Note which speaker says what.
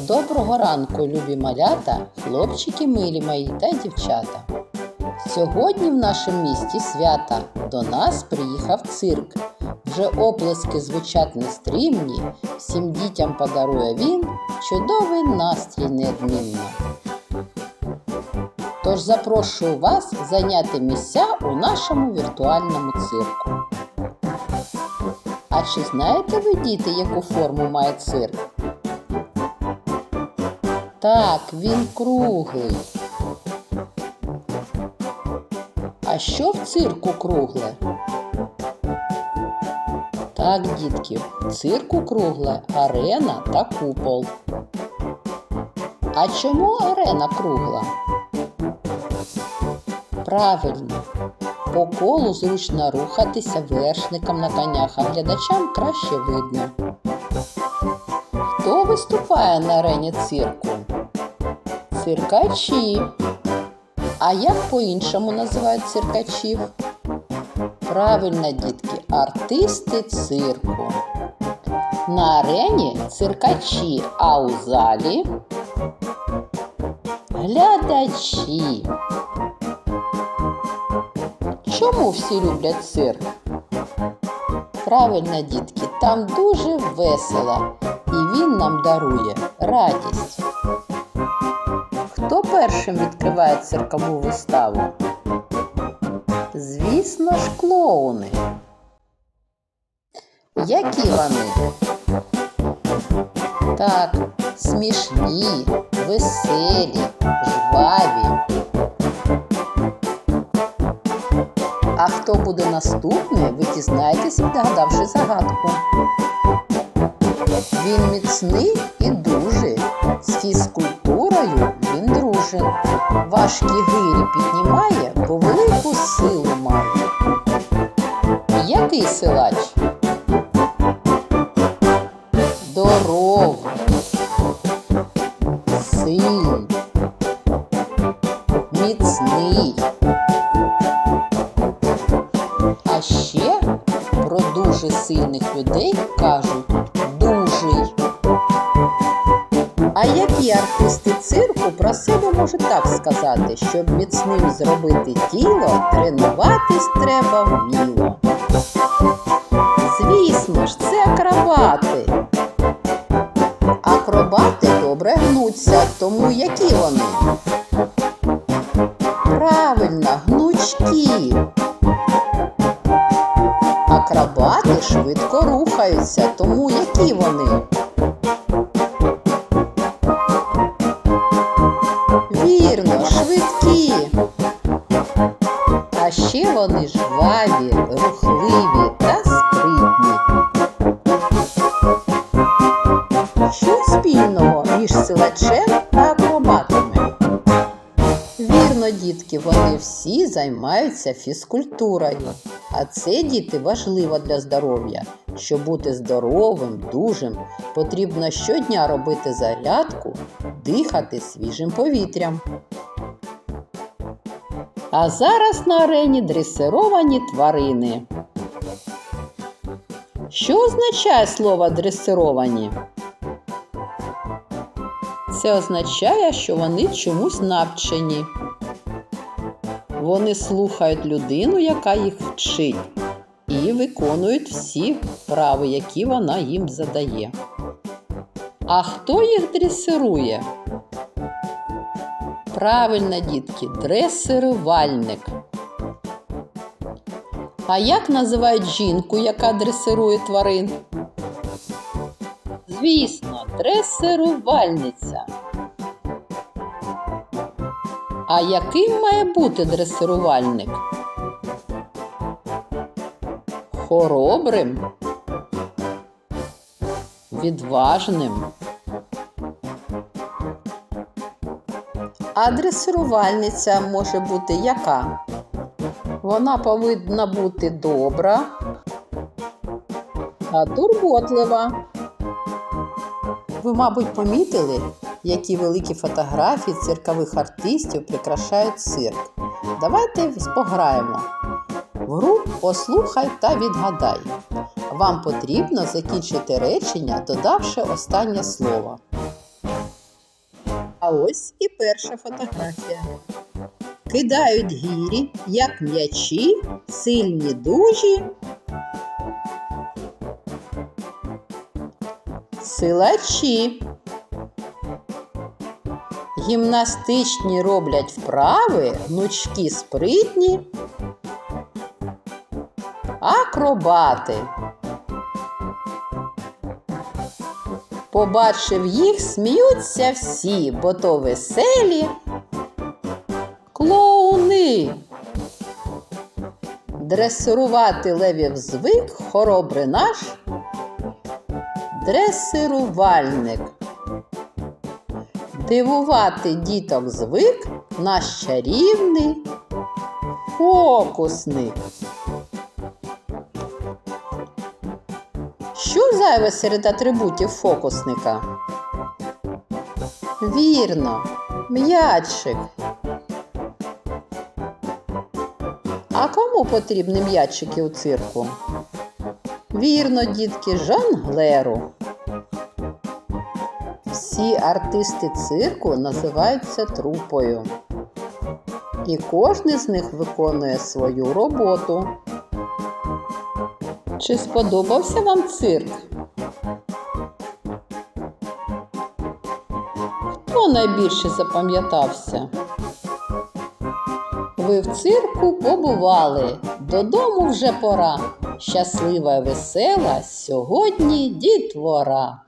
Speaker 1: Доброго ранку, любі малята, хлопчики милі мої та дівчата. Сьогодні в нашому місті свята до нас приїхав цирк. Вже оплески звучать нестримні, всім дітям подарує він чудовий настрій неодмінно. Тож запрошую вас зайняти місця у нашому віртуальному цирку. А чи знаєте ви, діти, яку форму має цирк? Так, він круглий. А що в цирку кругле? Так, дітки, в цирку кругле арена та купол. А чому арена кругла? Правильно, по колу зручно рухатися вершникам на конях, а глядачам краще видно. Хто виступає на арені цирку? Циркачі. А як по-іншому називають циркачів? Правильно, дітки, артисти цирку. На арені циркачі, а у залі глядачі. Чому всі люблять цирк? Правильно, дітки, там дуже весело і він нам дарує радість. Хто першим відкриває циркову виставу? Звісно ж, клоуни. Які вони? Так, смішні, веселі, жваві. А хто буде наступний, ви дізнаєтесь, відгадавши загадку. Він міцний і дужий, з фізкультурою він дружин. Важкі гирі піднімає, бо велику силу має. Який силач? Здоровий, сильний, міцний. А ще про дуже сильних людей кажуть А які артисти цирку про себе можуть так сказати, щоб міцним зробити тіло, тренуватись треба вміло. Звісно ж, це акробати. Акробати добре гнуться, тому які вони? Правильно, гнучкі. Акробати швидко рухаються, тому які вони? Швидкі. А ще вони жваві, рухливі та спритні. Що спільного між силачем та акробатами? Вірно, дітки, вони всі займаються фізкультурою. А це, діти, важливо для здоров'я. Щоб бути здоровим, дужим, потрібно щодня робити зарядку, дихати свіжим повітрям. А зараз на арені дресировані тварини. Що означає слово дресировані? Це означає, що вони чомусь навчені. Вони слухають людину, яка їх вчить, і виконують всі вправи, які вона їм задає. А хто їх дресирує? Правильно, дітки, дресирувальник. А як називають жінку, яка дресирує тварин? Звісно, дресирувальниця. А яким має бути дресирувальник? Хоробрим, відважним. А дресирувальниця може бути яка? Вона повинна бути добра, а турботлива. Ви, мабуть, помітили, які великі фотографії циркових артистів прикрашають цирк. Давайте пограємо. В гру послухай та відгадай. Вам потрібно закінчити речення, додавши останнє слово. А ось і перша фотографія. Кидають гірі, як м'ячі, сильні дужі. Силачі. Гімнастичні роблять вправи, гнучкі спритні. Акробати. Побачив їх, сміються всі, бо то веселі. Клоуни. Дресирувати левів звик, хоробрий наш дресирувальник. Дивувати діток звик наш чарівний фокусник. Зайве серед атрибутів фокусника? Вірно, м'ячик. А кому потрібні м'ячики у цирку? Вірно, дітки, жонглеру. Всі артисти цирку називаються трупою. І кожен з них виконує свою роботу. Чи сподобався вам цирк? Хто найбільше запам'ятався? Ви в цирку побували, додому вже пора. Щаслива і весела сьогодні дітвора.